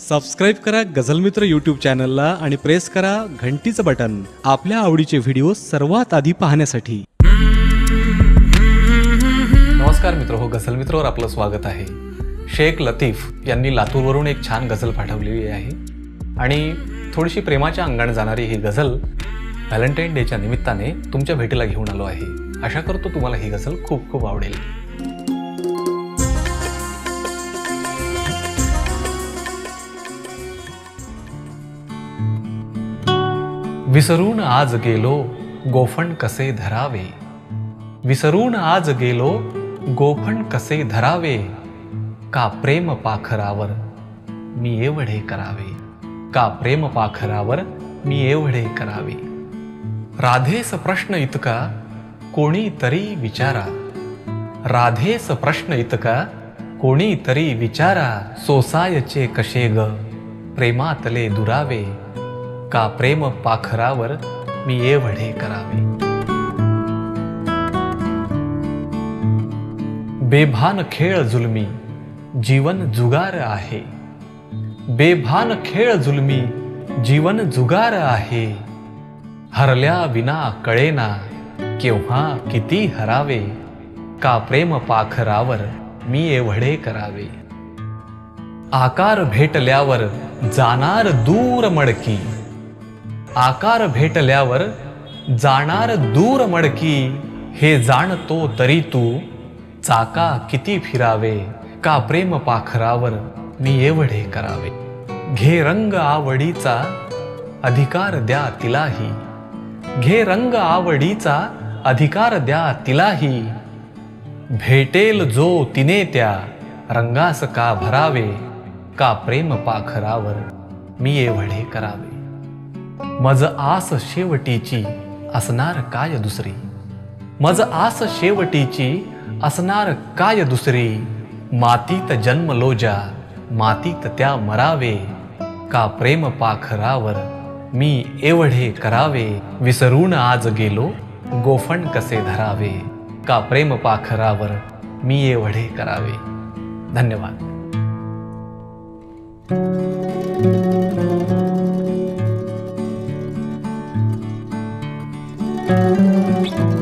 Subscribe करा गझलमित्र YouTube चॅनलला आणि प्रेस करा घंटीचं बटन आपल्या आवडीचे व्हिडिओ सर्वात आधी पाहण्यासाठी. नमस्कार मित्र हो गझलमित्रवर आपलं स्वागत आहे. शेख लतीफ यांनी लातूरवरून एक छान गझल पाठवलेली आहे. आणि थोडीशी प्रेमाच्या अंगाने जाणारी ही गझल व्हॅलेंटाईन डेच्या निमित्ताने तुमच्या भेटीला घेऊन आलो आहे. आशा करतो तुम्हाला ही गझल खूप खूप आवडेल. विसरून आज गेलो गोफण कसे धरावे? विसरून आज गेलो गोफण कसे धरावे? का प्रेम पाखरावर मी एवढे करावे? का प्रेम पाखरावर मी एवढे करावे? राधेस प्रश्न इतका कोणी तरी विचारा. राधेस प्रश्न इतका कोणी तरी विचारा सोसायचे कसे ग? प्रेमातले दुरावे. का प्रेम पाखरावर मी एवढे करावे? बेभान खेळ जुलमी जीवन जुगार आहे. बेभान खेळ जुलमी जीवन जुगार आहे. हरल्या विना कळेना केव्हा किती हरावे? का प्रेम पाखरावर मी एवढे करावे? आकार भेटल्यावर जाणार दूर मडकी आकार भेटल्यावर जाणार दूर मडकी हे जाणतो तरी तू. चाका किती फिरावे का प्रेम पाखरावर मी एवढे करावे. घे रंग आवडीचा अधिकार द्या तिलाही. घे रंग आवडीचा अधिकार द्या तिलाही. भेटेल जो तिने त्या रंगास का भरावे का प्रेम पाखरावर मी एवढे करावे. मज आस शेवटीची असणार काय दुसरी? मज आस शेवटीची असणार काय दुसरी? मातीत जन्म लोजा मातीत त्या मरावे. का प्रेम पाखरावर मी एवढे करावे? विसरून आज गेलो गोफण कसे धरावे? का प्रेम पाखरावर मी एवढे करावे? धन्यवाद. Música